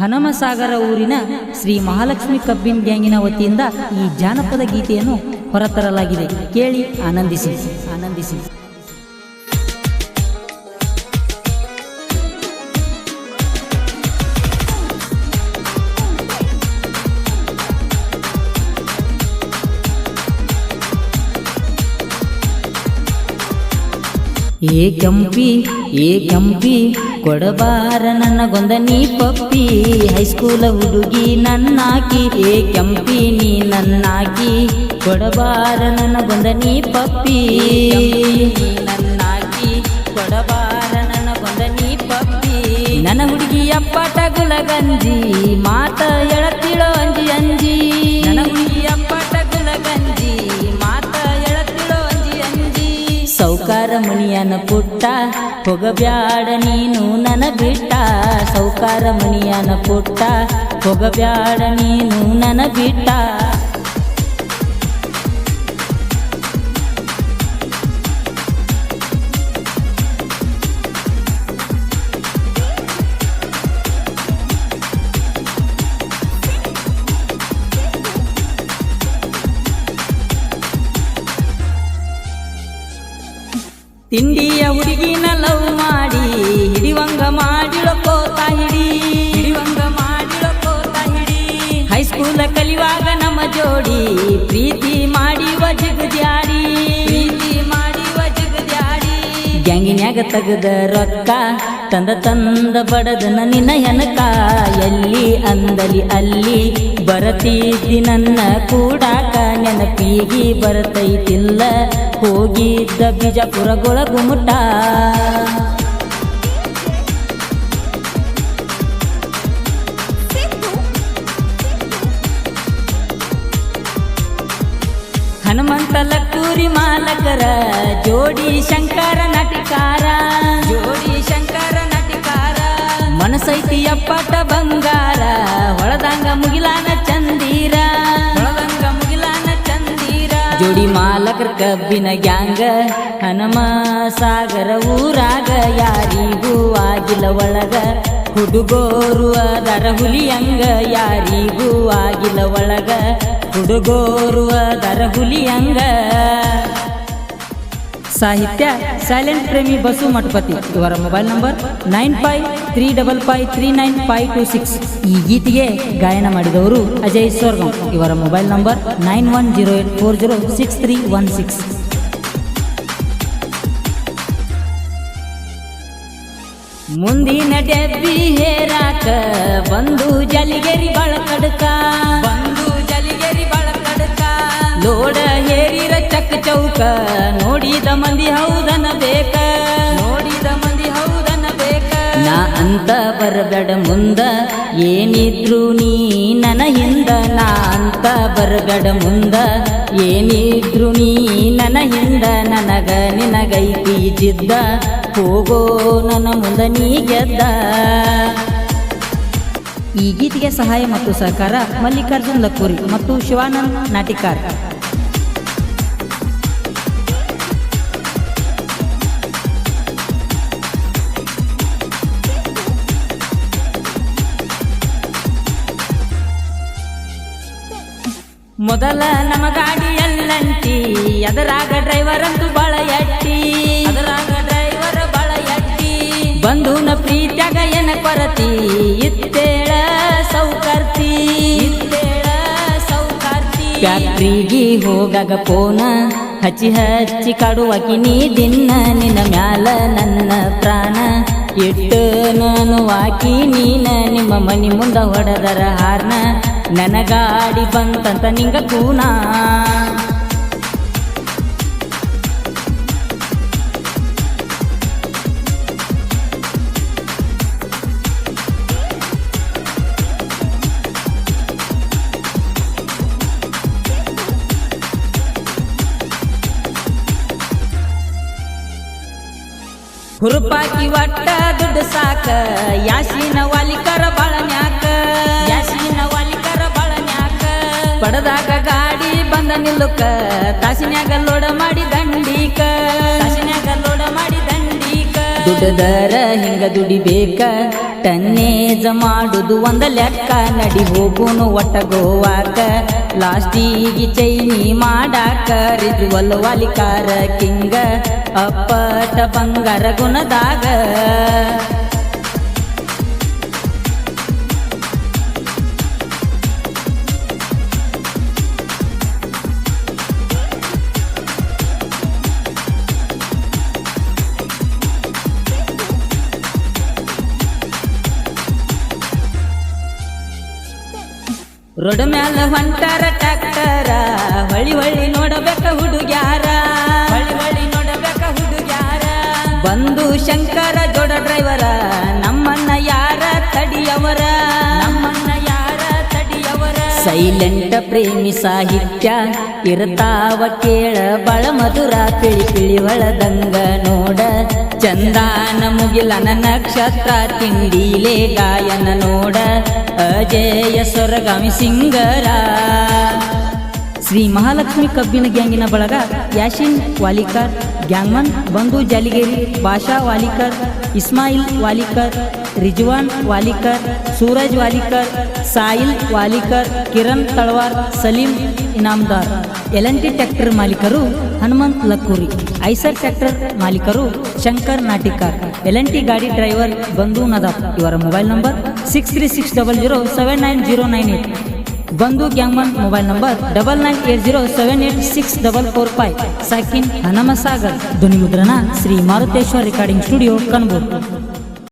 ಹನಮಸಾಗರ ಊರಿನ ಶ್ರೀ ಮಹಾಲಕ್ಷ್ಮಿ ಕಬ್ಬಿನ ಗ್ಯಾಂಗಿನ ವತಿಯಿಂದ ಈ ಜಾನಪದ ಗೀತೆಯನ್ನು ಹೊರತರಲಾಗಿದೆ. ಕೇಳಿ ಆನಂದಿಸಿ ಆನಂದಿಸಿ. ಏ ಕೆಂಪಿ ಏ ಕೆಂಪಿ, ಕೊಡಬಾರ ನನಗೊಂದ ನೀ ಪಪ್ಪಿ. ಹೈಸ್ಕೂಲ ಹುಡುಗಿ ನನ್ನಾಕಿ, ಏ ಕೆಂಪಿ ನೀ ನನ್ನಾಕಿ. ಕೊಡಬಾರ ನನಗೊಂದ ನೀ ಪಪ್ಪಿ. ನನ್ನಾಕಿ, ಕೊಡಬಾರ ನನಗೊಂದ ನೀ ಪಪ್ಪಿ. ನನ್ನ ಹುಡುಗಿ ಅಪ್ಪಟ ಗುಲಗಂಜಿ, ಮಾತ ಎಳತಿಳೋ ಅಂಜಿ ಅಂಜಿ. ನನ್ನ ಹುಡುಗಿ ಮಣಿಯನ ಪುಟ್ಟ ಹೊಗಬ್ಯಾಡ ನೀನು ನನ ಬಿಟ್ಟ. ಸೌಕಾರ ಮಣಿಯನ ಪುಟ್ಟ ಹೊಗಬ್ಯಾಡ ನೀನು ನನ ಬಿಟ್ಟ. ತಿಂಡಿಯ ಹುಡುಗಿನ ಲವ್ ಮಾಡಿ ಹಿಡಿವಂಗ ಮಾಡಿರೋ ಕೋತ ಹಿಡಿ. ಹಿಡಿವಂಗ ಮಾಡಿರೋ ಕೋತ ಹಿಡಿ. ಹೈಸ್ಕೂಲ ಕಲಿಯುವಾಗ ನಮ್ಮ ಜೋಡಿ ಪ್ರೀತಿ ಮಾಡಿ ಜಿಗದ್ಯಾಡಿ. ಪ್ರೀತಿ ಮಾಡಿ ಜಿಗದ್ಯಾಡಿ. ಗ್ಯಾಂಗಿನ್ಯಾಗ ತೆಗೆದ ರೊಕ್ಕ ತಂದ ತಂದ ಬಡದ ನಿನ್ನ ಹೆನಕ ಎಲ್ಲಿ ಅಂದಲಿ ಅಲ್ಲಿ ಬರತಿದ್ದಿ ನನ್ನ ಕೂಡಾಕ ನೆನಪಿಗಿ ಬರತೈತಿಲ್ಲ. ಹೋಗಿದ್ದ ಬಿಜಾಪುರಗೊಳ ಗುಮಟ ಹನುಮಂತ ಲಕ್ಕೂರಿ ಮಾಲಕರ ಜೋಡಿ ಶಂಕರ ನಟಿಕಾರ. ಜೋಡಿ ಶಂಕರ ಮನಸೈತಿ ಅಪ್ಪಟ ಬಂಗಾರ, ಹೊಳದಂಗ ಮುಗಿಲಾನ ಚಂದೀರ. ಹೊಳದಂಗ ಮುಗಿಲಾನ ಚಂದೀರ. ಜೋಡಿ ಮಾಲಕರ ಕಬ್ಬಿನ ಗ್ಯಾಂಗ, ಹನುಮ ಸಾಗರ ಊರಾಗ ಯಾರಿಗೂ ಆಗಿಲ್ಲ ಒಳಗ. ಹುಡುಗೋರು ಅದರ ಹುಲಿಯಂಗ, ಯಾರಿಗೂ ಆಗಿಲ್ಲ ಒಳಗ. ಹುಡುಗೋರು ಅದರ ಹುಲಿಯಂಗ. ಸಾಹಿತ್ಯ, ಸೈಲೆಂಟ್ ಪ್ರೇಮಿ ಬಸು ಮಠಪತಿ. ಇವರ mobile number nine five three double five three nine five two six ಈ ಗೀತೆಗೆ ಗಾಯನ ಮಾಡಿದವರು ಅಜಯ್ ಸ್ವರ್ಗಂ. ಇವರ mobile number nine one zero eight four zero six three one six ಮುಂದಿನ ಡೆಬ್ಬಿ ಹೇರಾಕ ಬಂದು ಜಲಿಗೆರಿ ಬಳಕಡ್ಕ. ಬಂದು ಜಲಿಗೆರಿ ಬಳಕಡ್ಕ. ಲೋಡ ಹೇರಿರ ಚಕ್ ಚೌಕ, ನೋಡಿದ ಮಂದಿ ಹೌದನ ಬೇಕ? ಅಂತ ಬರಬೇಡ ಮುಂದ. ಏನಿದ್ರು ನೀ ನನ್ನ ಹಿಂದ ನಾ ಅಂತ ಬರಬೇಡ ಮುಂದ. ಏನಿದ್ರು ನೀ ನನ್ನ ಹಿಂದ ನನಗ ನಿನಗೈತಿ ಜಿದ್ದ. ಹೋಗೋ ನನ್ನ ಮುಂದ ನೀ ಗೆದ್ದ. ಈ ಗೀತೆಗೆ ಸಹಾಯ ಮತ್ತು ಸಹಕಾರ ಮಲ್ಲಿಕಾರ್ಜುನ್ ಲಕ್ಕೂರಿ ಮತ್ತು ಶಿವಾನಂದ್ ನಾಟಿಕಾರ್. ಮೊದಲ ನಮ್ಮ ಗಾಡಿಯಲ್ಲಂಟಿ ಅದರಾಗ ಡ್ರೈವರ್ ಅಂತೂ ಬಳ ಎಟ್ಟಿ. ಅದರಾಗ ಡ್ರೈವರ್ ಬಳ ಎಟ್ಟಿ. ನ ಪ್ರೀತ್ಯಾಗ ಏನ ಕೊರತಿ? ಇತ್ತೇಳ ಸೌಕರ್ತಿ. ಇತ್ತೇಳ ಸೌಕರ್ತಿ. ಫ್ಯಾಕ್ಟ್ರಿಗೆ ಹೋಗಾಗ ಪೋನ ಹಚ್ಚಿ ಹಚ್ಚಿ ಕಾಡುವಾಕಿ ನೀ ದಿನ್ನ ನಿನ್ನ ಮ್ಯಾಲ ನನ್ನ ಪ್ರಾಣ. ಇಟ್ಟು ನಾನು ವಾಕಿ ನೀನ. ನಿಮ್ಮ ಮನಿ ಮುಂದ ಹೊಡೆದರ ಹಾರ್ನ. ನನ್ನ ಗಾಡಿ ಬಂತಂತ ನಿಂಗ ಕೂನ? ಹುರುಪಾಕಿ ಒಟ್ಟ ದುಡ್ಡು ಸಾಕ ಯಾಸಿನ ವಾಲಿಕರ ಬಳನ್ಯಾಕ ಪಡದಾಗ ಗಾಡಿ ಬಂದ ನಿಲ್ಲುಕ ತಾಸಿನ್ಯಾಗ ಲೋಡ ಮಾಡಿ ದಂಡೀಕ. ತಾಸಿನ್ಯಾಗ ಲೋಡ ಮಾಡಿ ದಂಡೀಕ. ದುಡದರ ಹಿಂಗ ದುಡಿಬೇಕ ಟನ್ನೇಜ ಮಾಡುದು ಒಂದ ಲೆಕ್ಕ. ನಡಿ ಹೋಗುನು ಒಟ್ಟ ಗೋವಾಕ ಲಾಸ್ಟಿಗೆ ಚೈನಿ ಮಾಡಾಕ. ರಿಜುವಲ್ ವಾಲಿಕಾರ ಕಿಂಗ, ಅಪ್ಪಟ ಬಂಗಾರ ಗುಣದಾಗ. ರೋಡ್ ಮ್ಯಾಲ ಹೊಂಟಾರ ಟ್ಯಾಕ್ಟರ ಹೊಳಿ ಹೊಳಿ ನೋಡಬೇಕ ಹುಡುಗ್ಯಾರ. ಹೊಳಿ ಹೊಳಿ ನೋಡಬೇಕ ಹುಡುಗ್ಯಾರ. ಬಂದು ಶಂಕರ ಜೋಡ ಡ್ರೈವರ ನಮ್ಮನ್ನ ಯಾರ ತಡಿಯವರ? ನಮ್ಮನ್ನ ಯಾರ ತಡಿಯವರ? ಸೈಲೆಂಟ್ ಪ್ರೇಮಿ ಸಾಹಿತ್ಯ ಇರ್ತಾವ ಕೇಳ ಬಳ ಮಧುರ ತಿಳಿ ತಿಳಿ ಒಳದಂಗ ನೋಡ. ಚಂದಾನ ಮುಗಿಲನ ನಕ್ಷತ್ರ, ತಿಂಡಿಲೇ ಗಾಯನ ನೋಡ, ಅಜೇಯ ಸ್ವರಗಾಮಿ ಸಿಂಗರ. ಶ್ರೀ ಮಹಾಲಕ್ಷ್ಮಿ ಕಬ್ಬಿನ ಗ್ಯಾಂಗಿನ ಬಳಗ, ಯಾಶಿನ್ Walikar, gangman Bandhu Jaligeri Basha Walikar, Ismail Walikar Rizwan Walikar, Suraj Walikar, Sahil Walikar, Kiran Talwar, Salim Inamdar. L N T tractor ಮಾಲೀಕರು ಹನುಮಂತ್ ಲಕ್ಕೂರಿ. ಐಸರ್ ಟ್ಯಾಕ್ಟರ್ ಮಾಲೀಕರು Shankar Natikar. L N T ಗಾಡಿ ಡ್ರೈವರ್ ಬಂಧು ನದಾಫ್ ಇವರ mobile number six three six double zero seven nine zero nine eight Bandhu gangman mobile number double nine eight zero seven eight six double four five ಸಾಕಿನ್ Hanamasagar. ಧ್ವನಿ ಮುದ್ರಣ Shri Maruteshwara recording studio ಕಣ್ಬೂರ್